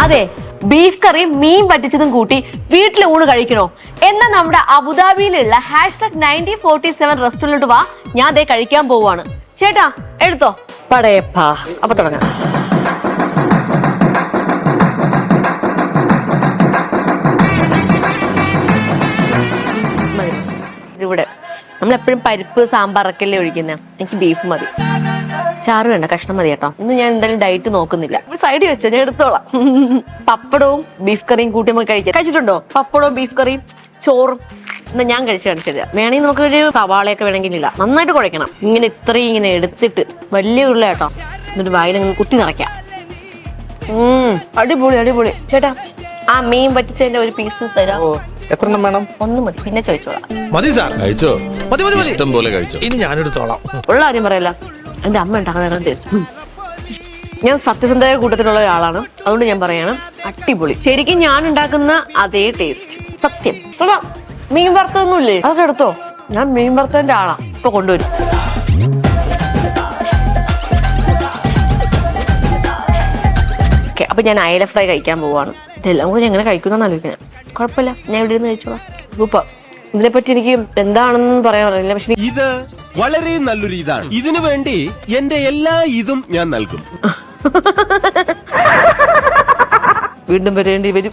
അതെ ബീഫ് കറി മീൻ പറ്റിച്ചതും കൂട്ടി വീട്ടിൽ ഊണ് കഴിക്കണോ? എന്ന നമ്മുടെ അബുദാബിയിലുള്ള hashtag nineteen forty seven restaurant വാ. ഞാൻ ദേ കഴിക്കാൻ പോവാണ്. ചേട്ടാ എടുത്തോ? പടയപ്പാ. അപ്പൊ തുടങ്ങാം. ഇതിവിടെ. നമ്മളെപ്പോഴും പരിപ്പ് സാമ്പാറൊക്കെ ഒഴിക്കുന്നത് എനിക്ക് ബീഫ് മതി. ചാറ് വേണ്ട കഷ്ണം മതി കേട്ടോ. ഇന്ന് ഞാൻ എന്തായാലും ഡയറ്റ് നോക്കുന്നില്ല. സൈഡിൽ വെച്ചോ ഞാൻ എടുത്തോളാം. പപ്പടവും ബീഫ് കറിയും കൂട്ടി നമുക്ക് കഴിക്കാം. കഴിച്ചിട്ടുണ്ടോ? പപ്പടവും ബീഫ് കറിയും ചോറും എന്നാ ഞാൻ കഴിച്ചു കാണിച്ചത്. വേണമെങ്കിൽ നമുക്കൊരു സവാളയൊക്കെ വേണമെങ്കിൽ ഇല്ല നന്നായിട്ട് കുഴക്കണം. ഇങ്ങനെ ഇത്രയും ഇങ്ങനെ എടുത്തിട്ട് വലിയ ഉള്ള കേട്ടോ. എന്നിട്ട് വായിലങ്ങനെ കുത്തി നിറയ്ക്കാം. അടിപൊളി അടിപൊളി. ചേട്ടാ ആ മീൻ പറ്റിച്ചതിന്റെ ഒരു പീസ് തരാം. എത്ര എണ്ണം വേണം? ഒന്ന് മതി. പിന്നെ ചോദിച്ചോളാം. മതി സാർ. കഴിച്ചോ? മതി മതി മതി. ഇഷ്ടം പോലെ കഴിച്ചോ? ഇനി ഞാനെടുത്തോളാം ഉള്ള കാര്യം പറയല്ല. എന്റെ അമ്മ ഉണ്ടാക്കുന്ന ടേസ്റ്റ് ഞാൻ സത്യസന്ധമായ കൂട്ടത്തിലുള്ള ഒരാളാണ്. അതുകൊണ്ട് ഞാൻ പറയാണ് അടിപൊളി. ശരിക്കും ഞാൻ ഉണ്ടാക്കുന്ന അതേ ടേസ്റ്റ് സത്യം. കൊള്ളാം. മീൻ വറുത്തൊന്നുമില്ലേ അതൊക്കെ എടുത്തോ? ഞാൻ മീൻ വറുത്തതിന്റെ ആളാ. ഇപ്പൊ കൊണ്ടുവരും. അപ്പൊ ഞാൻ അയല ഫ്രൈ കഴിക്കാൻ പോവാണ്. ഇതെല്ലാം കൂടി ഞാൻ എങ്ങനെ കഴിക്കുന്ന ആലോചിക്കുന്നത് കുഴപ്പമില്ല. ഞാൻ ഇവിടെ ഇരുന്ന് കഴിച്ചോളാം. സൂപ്പർ. ഇതിനെപ്പറ്റി എനിക്ക് എന്താണെന്ന് പറയാൻ അറിയില്ല. പക്ഷെ ഇത് വളരെ നല്ലൊരു ഇതാണ്. ഇതിനു വേണ്ടി എന്റെ എല്ലാ ഇതും ഞാൻ നൽകും. വീണ്ടും വരേണ്ടി വരും.